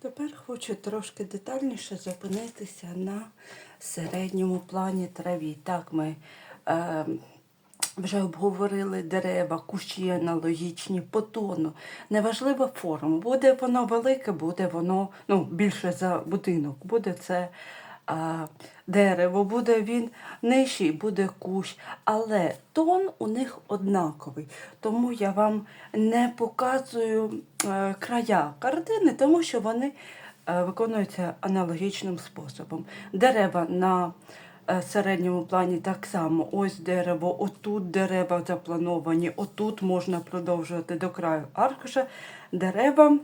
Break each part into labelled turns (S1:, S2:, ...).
S1: Тепер хочу трошки детальніше зупинитися на середньому плані траві. Так, ми е, вже обговорили дерева, кущі аналогічні по тону. Неважлива форма. Буде воно велике, буде воно ну, більше за будинок. Буде це а, дерево, буде він нижчий, буде кущ. Але тон у них однаковий. Тому я вам не показую е, края картини, тому що вони е, виконуються аналогічним способом. Дерева на е, середньому плані так само. Ось дерево, отут дерева заплановані, отут можна продовжувати до краю аркуша. Дерева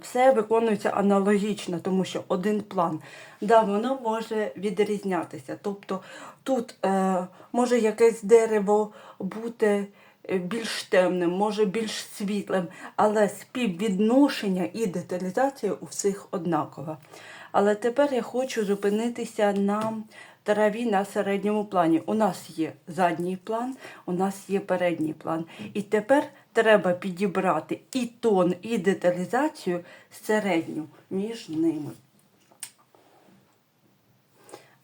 S1: все виконується аналогічно, тому що один план. Да, воно може відрізнятися. Тобто тут е, може якесь дерево бути е, більш темним, може більш світлим, але співвідношення і деталізація у всіх однакова. Але тепер я хочу зупинитися на траві на середньому плані. У нас є задній план, у нас є передній план. І тепер треба підібрати і тон, і деталізацію середню між ними.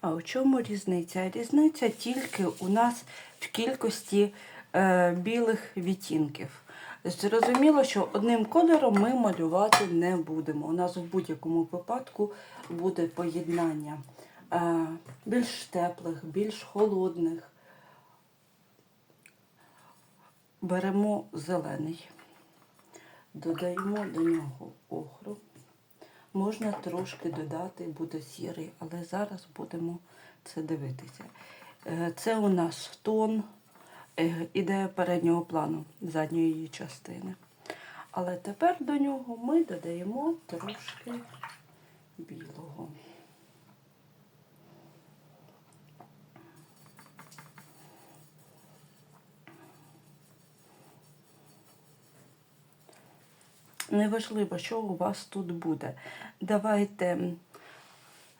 S1: А у чому різниця? Різниця тільки у нас в кількості е, білих відтінків. Зрозуміло, що одним кольором ми малювати не будемо. У нас в будь-якому випадку буде поєднання е, більш теплих, більш холодних. Беремо зелений, додаємо до нього охру. Можна трошки додати, буде сірий, але зараз будемо це дивитися. Е, Це у нас тон е, ідея переднього плану задньої її частини. Але тепер до нього ми додаємо трошки білого. Неважливо, що у вас тут буде. Давайте,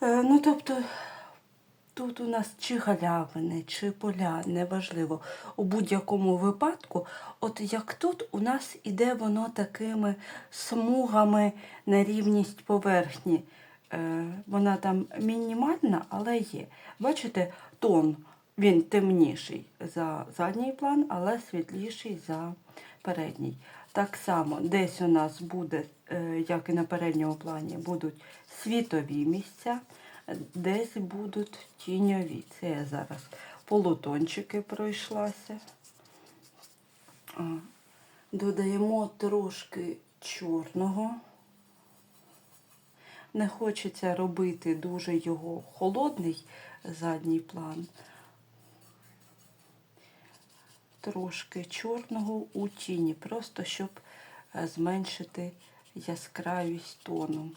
S1: е, ну тобто, тут у нас чи галявини, чи поля, неважливо. У будь-якому випадку, от як тут у нас іде воно такими смугами на рівність поверхні. Е, Вона там мінімальна, але є. Бачите, тон він темніший за задній план, але світліший за передній. Так само десь у нас буде, е, як і на передньому плані, будуть світові місця, десь будуть тіньові. Це я зараз полутончики пройшлася. Додаємо трошки чорного. Не хочеться робити дуже його холодний задній план. Трошки чорного у тіні, просто щоб е, зменшити яскравість тону.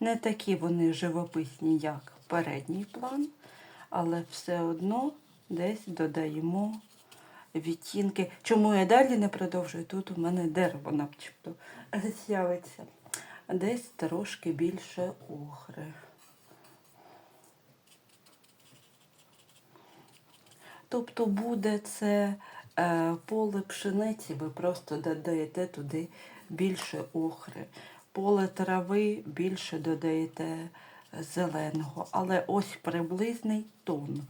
S1: Не такі вони живописні, як передній план, але все одно десь додаємо відтінки. Чому я далі не продовжую? Тут у мене дерево начебто з'явиться. Десь трошки більше охри. Тобто буде це е, поле пшениці, ви просто додаєте туди більше охри. Поле трави більше додаєте зеленого, але ось приблизний тон.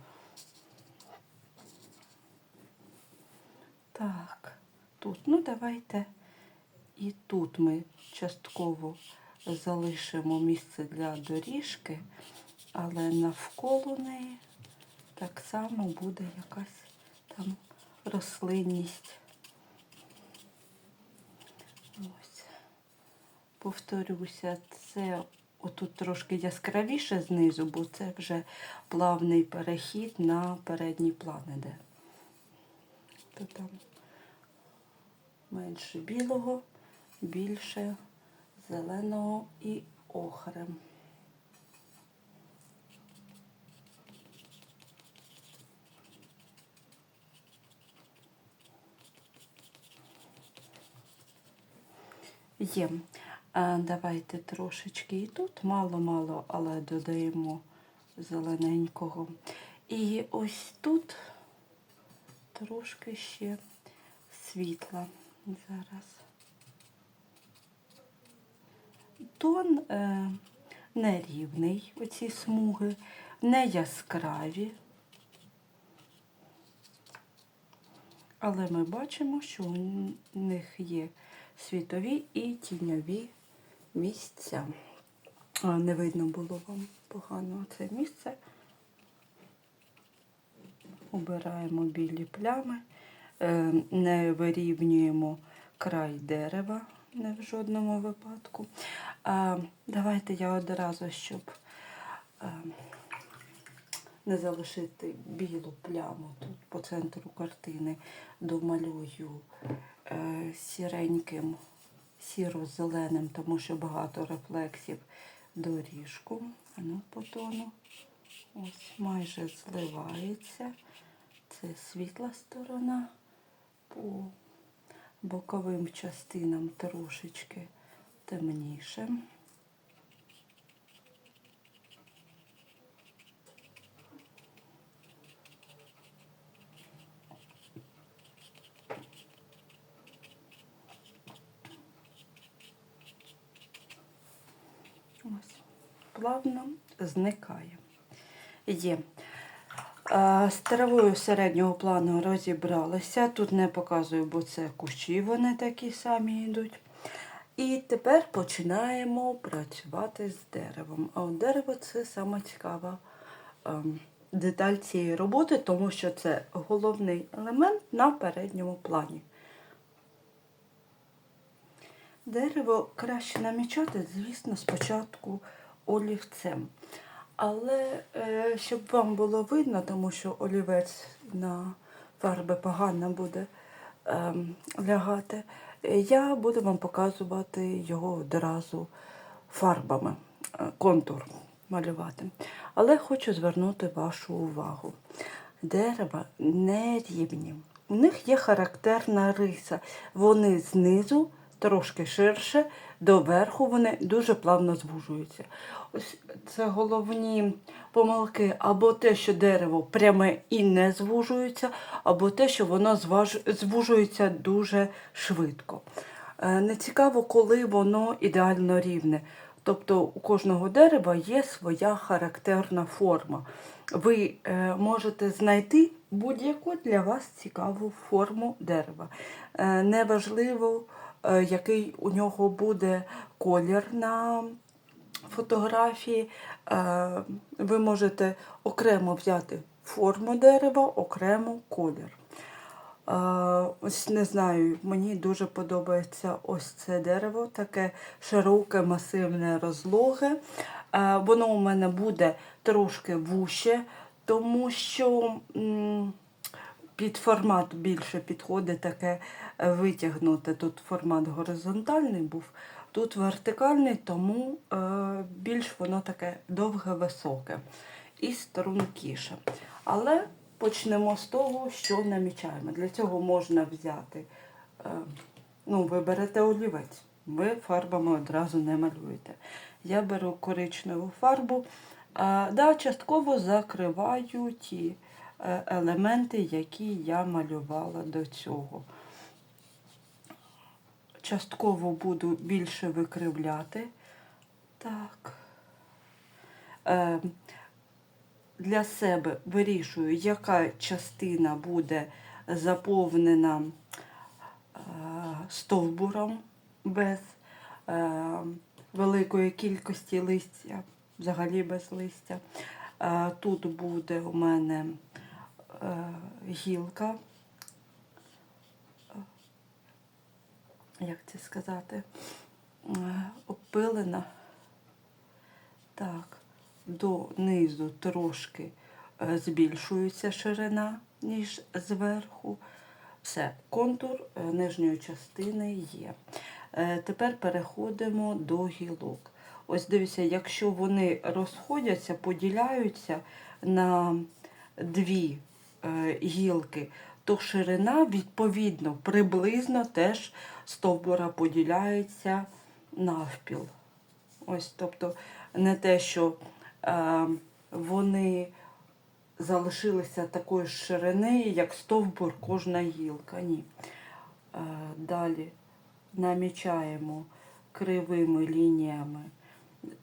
S1: Так, тут, ну давайте і тут ми частково залишимо місце для доріжки, але навколо неї так само буде якась там рослинність. Ось. Повторюся, це отут трошки яскравіше знизу, бо це вже плавний перехід на передній план іде. То там менше білого, більше зеленого і охрем. Є. Давайте трошечки і тут, мало-мало, але додаємо зелененького. І ось тут трошки ще світла. Зараз. Тон е, нерівний, оці смуги, не яскраві. Але ми бачимо, що у них є світові і тіньові місця. Не видно було вам погано це місце. Убираємо білі плями, е, не вирівнюємо край дерева не в жодному випадку. Давайте я одразу, щоб е, не залишити білу пляму тут по центру картини, домалюю е, сіреньким, сіро-зеленим, тому що багато рефлексів доріжку. Ну, по тону. Ось майже зливається. Це світла сторона. По боковим частинам трошечки темніше. Ось. Плавно зникає. Є. З травою середнього плану розібралися. Тут не показую, бо це кущі, вони такі самі йдуть. І тепер починаємо працювати з деревом. А от дерево це саме цікава ем, деталь цієї роботи, тому що це головний елемент на передньому плані. Дерево краще намічати, звісно, спочатку олівцем. Але е, щоб вам було видно, тому що олівець на фарби погано буде ем, лягати, я буду вам показувати його одразу фарбами, е, контур малювати. Але хочу звернути вашу увагу. Дерева нерівні. У них є характерна риса. Вони знизу трошки ширше, до верху вони дуже плавно звужуються. Ось це головні помилки або те, що дерево пряме і не звужується, або те, що воно зваж- звужується дуже швидко. Е, Не цікаво, коли воно ідеально рівне. Тобто у кожного дерева є своя характерна форма. Ви е, можете знайти будь-яку для вас цікаву форму дерева. Е, неважливо, який у нього буде колір на фотографії. Е, ви можете окремо взяти форму дерева, окремо колір. Е, Ось не знаю, мені дуже подобається ось це дерево, таке широке, масивне, розлоге. Е, Воно у мене буде трошки вуще, тому що під формат більше підходить таке е, витягнуте. Тут формат горизонтальний був, тут вертикальний, тому е, більш воно таке довге, високе і стрункіше. Але почнемо з того, що намічаємо. Для цього можна взяти, е, ну, ви олівець, ви фарбами одразу не малюєте. Я беру коричневу фарбу, да, частково закриваю ті елементи, які я малювала до цього. Частково буду більше викривляти. Так. Е, для себе вирішую, яка частина буде заповнена е, стовбуром без е, великої кількості листя, взагалі без листя. Е, Тут буде у мене е, гілка. Як це сказати? Е, Обпилена. Так, донизу трошки е, збільшується ширина, ніж зверху. Все, контур е, нижньої частини є. Е, Тепер переходимо до гілок. Ось дивіться, якщо вони розходяться, поділяються на дві е, гілки, то ширина відповідно приблизно теж стовбура поділяється навпіл. Ось, тобто не те, що е, вони залишилися такої ж ширини, як стовбур кожна гілка. Ні. Далі намічаємо кривими лініями,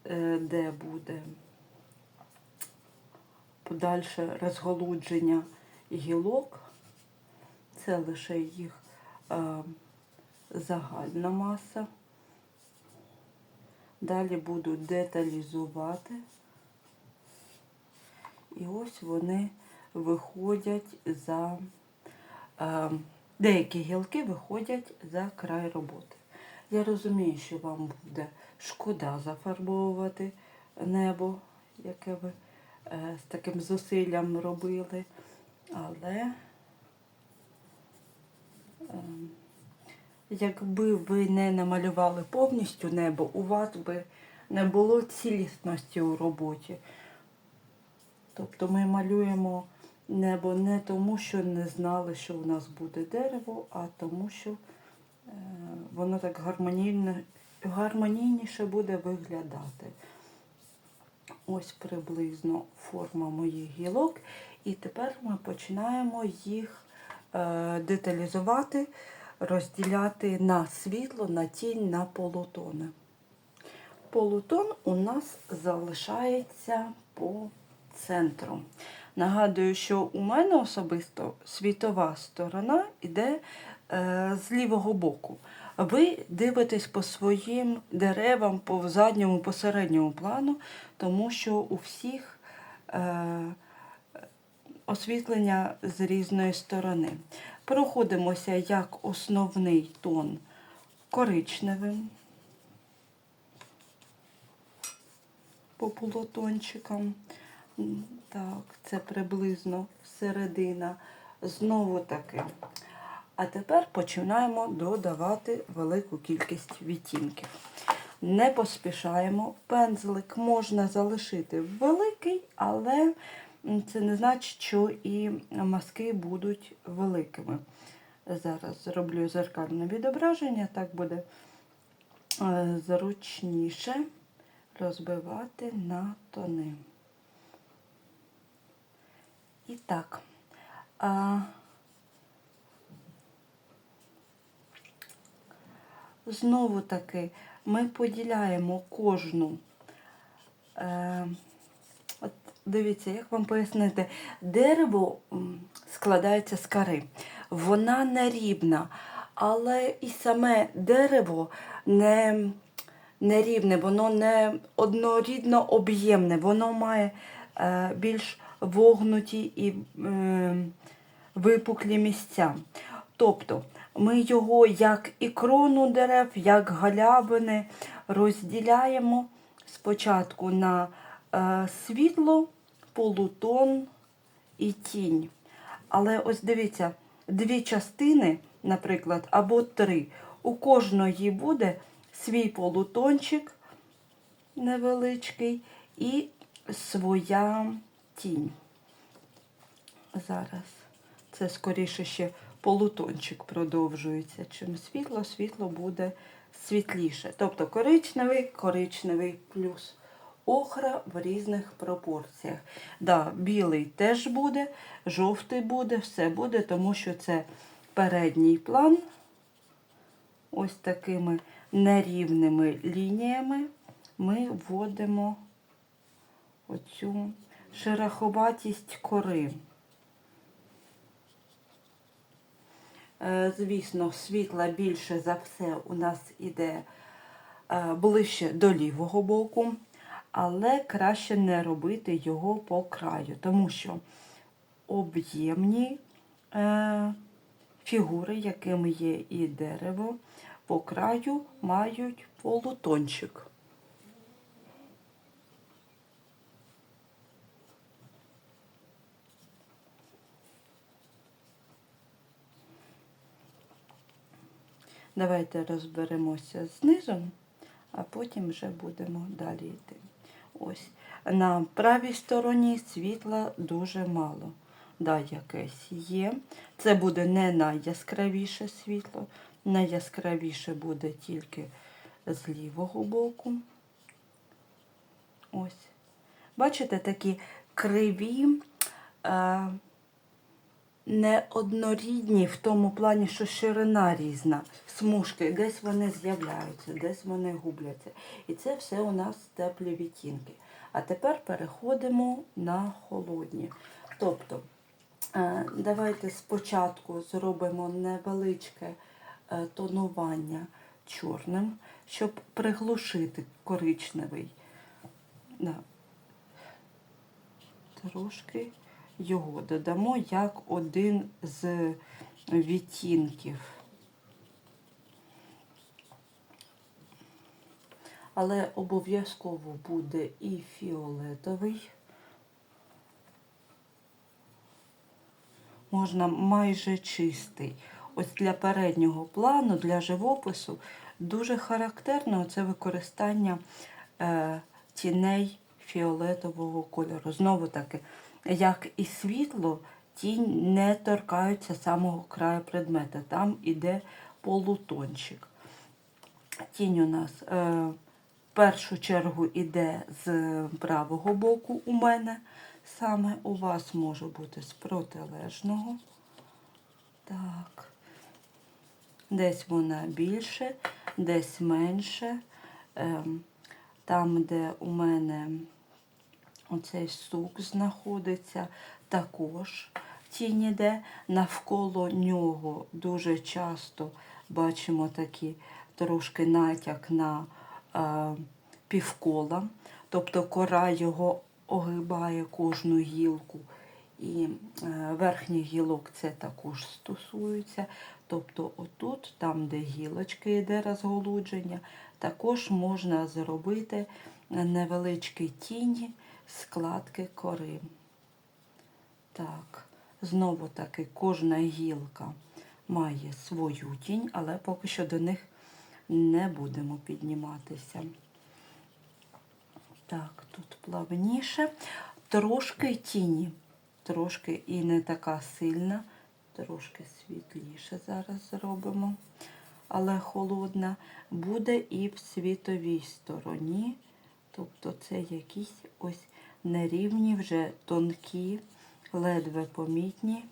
S1: е, де буде подальше розголудження гілок. Це лише їх е, загальна маса. Далі буду деталізувати. І ось вони виходять за е, деякі гілки виходять за край роботи. Я розумію, що вам буде шкода зафарбовувати небо, яке ви е, з таким зусиллям робили, але ем, якби ви не намалювали повністю небо, у вас би не було цілісності у роботі. Тобто ми малюємо небо не тому, що не знали, що у нас буде дерево, а тому, що е, воно так гармонійніше буде виглядати. Ось приблизно форма моїх гілок. І тепер ми починаємо їх е, деталізувати, розділяти на світло, на тінь, на полутони. Полутон у нас залишається по центру. Нагадую, що у мене особисто світова сторона йде е, з лівого боку. Ви дивитесь по своїм деревам, по задньому, по середньому плану, тому що у всіх е, освітлення з різної сторони. Проходимося як основний тон коричневим по полотончикам. Так, це приблизно середина. Знову таки. А тепер починаємо додавати велику кількість відтінків. Не поспішаємо. Пензлик можна залишити великий, але це не значить, що і мазки будуть великими. Зараз зроблю зеркальне відображення, так буде е, зручніше розбивати на тони. І так. А, знову таки ми поділяємо кожну. Е, дивіться, як вам пояснити, дерево складається з кори. Вона нерівна, але і саме дерево не, не рівне, воно не однорідно об'ємне, воно має е, більш вогнуті і е, випуклі місця. Тобто ми його як і крону дерев, як галявини розділяємо спочатку на е, світло, полутон і тінь. Але ось дивіться, дві частини, наприклад, або три. У кожної буде свій полутончик невеличкий і своя тінь. Зараз це скоріше ще полутончик продовжується. Чим світло, світло буде світліше. Тобто коричневий, коричневий плюс охра в різних пропорціях. Да, білий теж буде, жовтий буде, все буде, тому що це передній план. Ось такими нерівними лініями ми вводимо оцю шероховатість кори. Е, Звісно, світла більше за все у нас іде е, ближче до лівого боку, але краще не робити його по краю, тому що об'ємні е, фігури, якими є і дерево, по краю мають полутончик. Давайте розберемося з низом, а потім вже будемо далі йти. Ось. На правій стороні світла дуже мало. Да, якесь є. Це буде не найяскравіше світло. Найяскравіше буде тільки з лівого боку. Ось. Бачите, такі криві, е, не однорідні в тому плані, що ширина різна. Смужки, десь вони з'являються, десь вони губляться. І це все у нас теплі відтінки. А тепер переходимо на холодні. Тобто, е, давайте спочатку зробимо невеличке е, тонування чорним, щоб приглушити коричневий. Трошки його додамо як один з відтінків. Але обов'язково буде і фіолетовий. Можна майже чистий. Ось для переднього плану, для живопису дуже характерно це використання е, тіней фіолетового кольору. Знову таки, як і світло, тінь не торкаються самого краю предмета. Там іде полутончик. Тінь у нас е, в першу чергу іде з правого боку у мене. Саме у вас може бути з протилежного. Так. Десь вона більше, десь менше. Ем, там, де у мене оцей сук знаходиться, також тінь іде. Навколо нього дуже часто бачимо такий трошки натяк на е, півкола. Тобто кора його огибає кожну гілку. І е, верхніх гілок це також стосується. Тобто отут, там, де гілочки йде розголудження, також можна зробити невеличкі тіні складки кори. Так, знову таки кожна гілка має свою тінь, але поки що до них не будемо підніматися. Так, тут плавніше. Трошки тіні, трошки і не така сильна, трошки світліше зараз зробимо. Але холодна буде і в світовій стороні. Тобто це якісь ось нерівні, вже тонкі, ледве помітні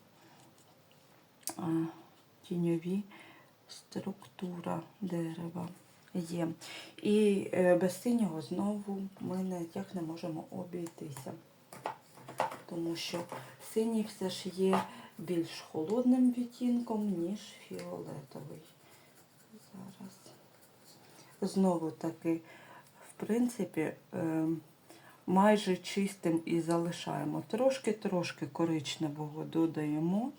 S1: тіньові структура дерева є. І е, без синього знову ми ніяк не можемо обійтися. Тому що синій все ж є більш холодним відтінком, ніж фіолетовий. Зараз. Знову таки, в принципі, е, майже чистим і залишаємо. Трошки-трошки коричневого додаємо.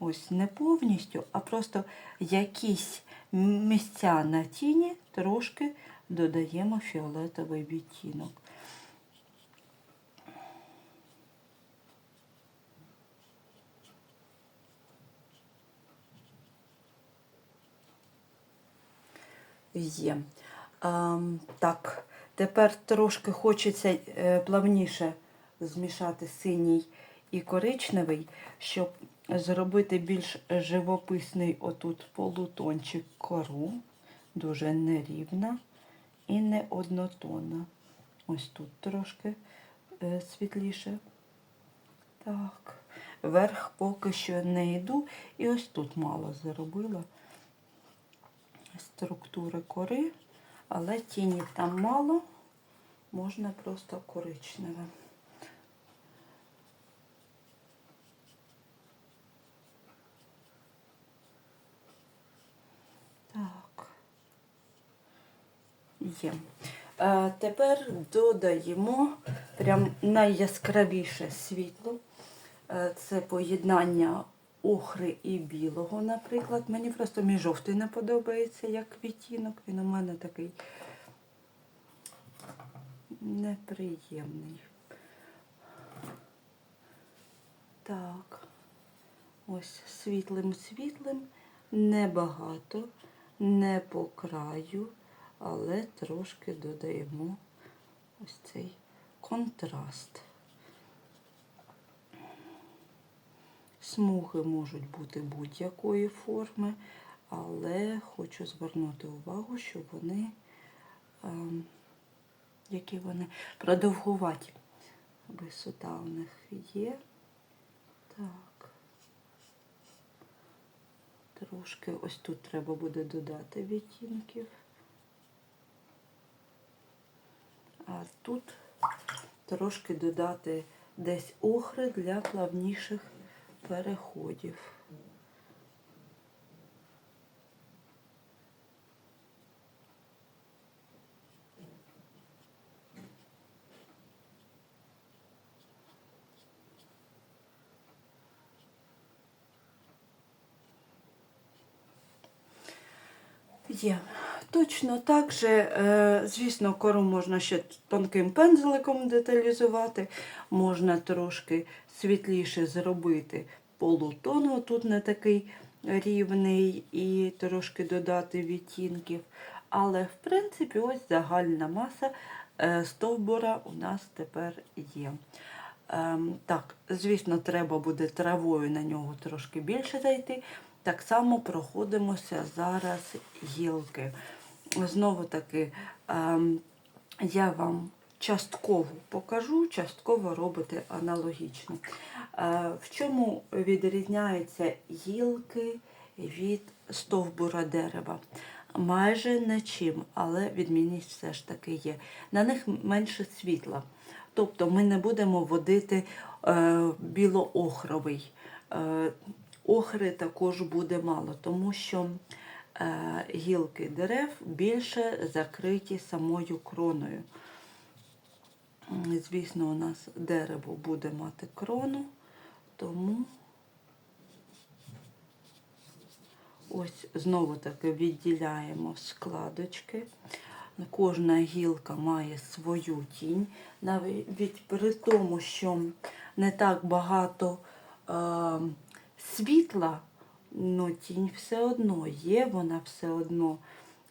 S1: Ось не повністю, а просто якісь місця на тіні трошки додаємо фіолетовий відтінок. Є. А, так, тепер трошки хочеться е, плавніше змішати синій і коричневий, щоб зробити більш живописний отут полутончик кору, дуже нерівна і не однотонна. Ось тут трошки е, світліше. Так, верх поки що не йду. І ось тут мало зробила структури кори, але тіні там мало, можна просто коричневе. Так. Є. Е, тепер додаємо прям найяскравіше світло. Е, це поєднання охри і білого, наприклад. Мені просто мій жовтий не подобається як відтінок. Він у мене такий неприємний. Так, ось світлим-світлим, небагато, не по краю, але трошки додаємо ось цей контраст. Смуги можуть бути будь-якої форми, але хочу звернути увагу, що вони, ем, які вони продовгуваті. Висота у них є. Так. Трошки ось тут треба буде додати відтінків. А тут трошки додати десь охри для плавніших переходів. Є. Точно так же, е, звісно, кору можна ще тонким пензликом деталізувати, можна трошки світліше зробити полутон, тут не такий рівний, і трошки додати відтінків. Але, в принципі, ось загальна маса е, стовбура у нас тепер є. Ем, так, звісно, треба буде травою на нього трошки більше зайти. Так само проходимося зараз гілки. Знову таки, ем, я вам частково покажу, частково робити аналогічно. Е, в чому відрізняються гілки від стовбура дерева? Майже нічим, але відмінність все ж таки є. На них менше світла. Тобто ми не будемо водити е, білоохровий. Е, охри також буде мало, тому що гілки дерев більше закриті самою кроною. Звісно, у нас дерево буде мати крону, тому ось знову таки відділяємо складочки. Кожна гілка має свою тінь, навіть при тому, що не так багато е, світла, ну тінь все одно є, вона все одно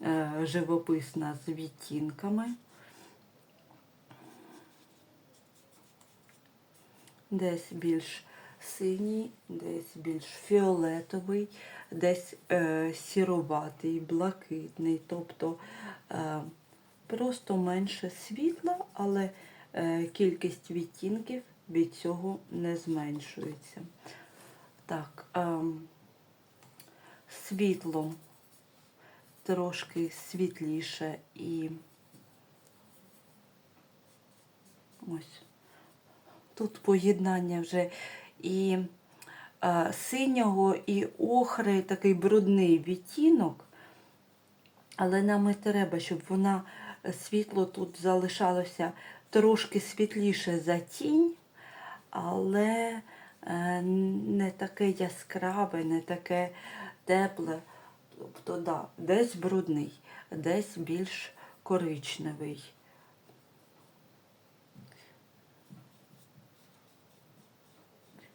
S1: е, живописна з відтінками. Десь більш синій, десь більш фіолетовий, десь е, сіроватий, блакитний, тобто е, просто менше світла, але е, кількість відтінків від цього не зменшується. Так, е, світло трошки світліше і ось тут поєднання вже і е, синього, і охри, такий брудний відтінок. Але нам і треба, щоб вона е, світло тут залишалося трошки світліше за тінь, але е, не таке яскраве, не таке тепле. Тобто, да, десь брудний, десь більш коричневий.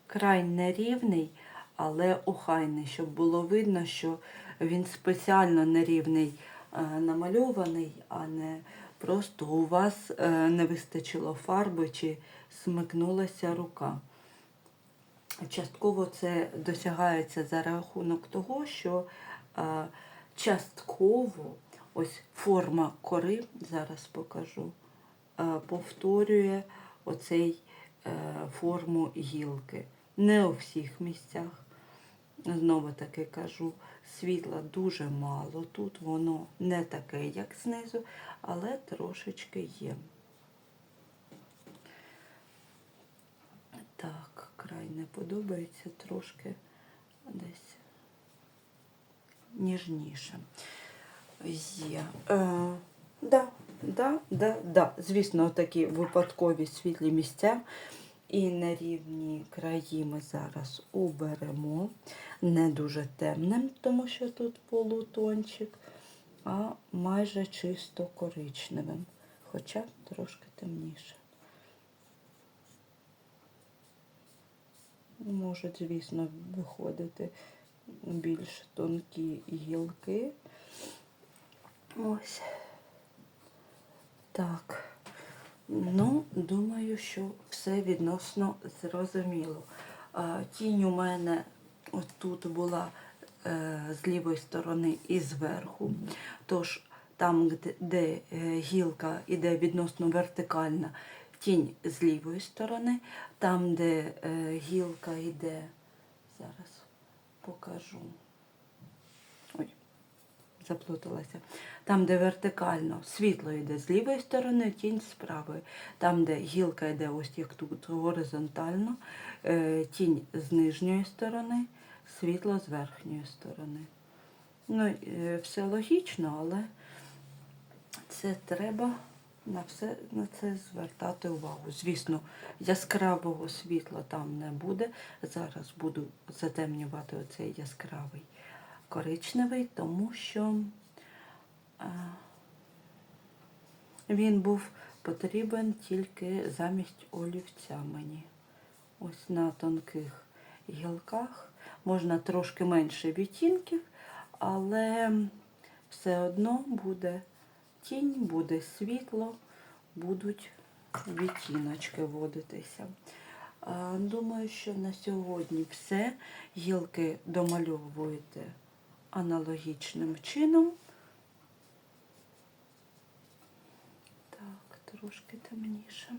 S1: край нерівний, але охайний, щоб було видно, що він спеціально нерівний е, намальований, а не просто у вас е, не вистачило фарби чи смикнулася рука. Частково це досягається за рахунок того, що е, частково ось форма кори, зараз покажу, повторює оцей форму гілки. Не у всіх місцях. Знову таки кажу, світла дуже мало. Тут воно не таке, як знизу, але трошечки є. Так, край не подобається, трошки десь ніжніше. Є. Е, да, да, да, да. Звісно, такі випадкові світлі місця. І на рівні краї ми зараз уберемо. Не дуже темним, тому що тут полутончик, а майже чисто коричневим, хоча трошки темніше. Можуть, звісно, виходити більш тонкі гілки. Ось так. Ну, думаю, що все відносно зрозуміло. Тінь у мене тут була е, з лівої сторони і зверху. Тож там, де е, гілка йде відносно вертикальна, тінь з лівої сторони, там, де е, гілка йде, зараз покажу. Ой, заплуталася. Там, де вертикально світло йде з лівої сторони, тінь з правої. Там, де гілка йде ось як тут горизонтально, е, тінь з нижньої сторони, світло з верхньої сторони. Ну, е, все логічно, але це треба на все на це звертати увагу. Звісно, яскравого світла там не буде. Зараз буду затемнювати оцей яскравий коричневий, тому що а, він був потрібен тільки замість олівця мені. Ось на тонких гілках можна трошки менше відтінків, але все одно буде тінь, буде світло, будуть відтіночки водитися. Думаю, що на сьогодні все. Гілки домальовуєте аналогічним чином. Так, трошки темніше.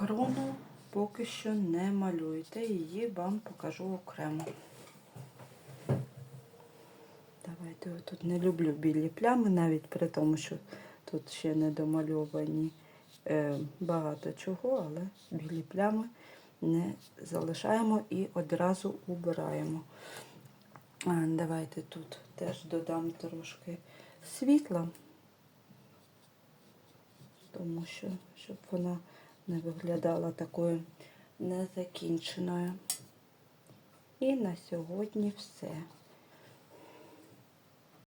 S1: Крону поки що не малюйте, її вам покажу окремо. Давайте я тут не люблю білі плями, навіть при тому, що тут ще не домальовані е, багато чого, але білі плями не залишаємо і одразу убираємо. Давайте тут теж додам трошки світла, тому що щоб вона не виглядала такою незакінченою. І на сьогодні все.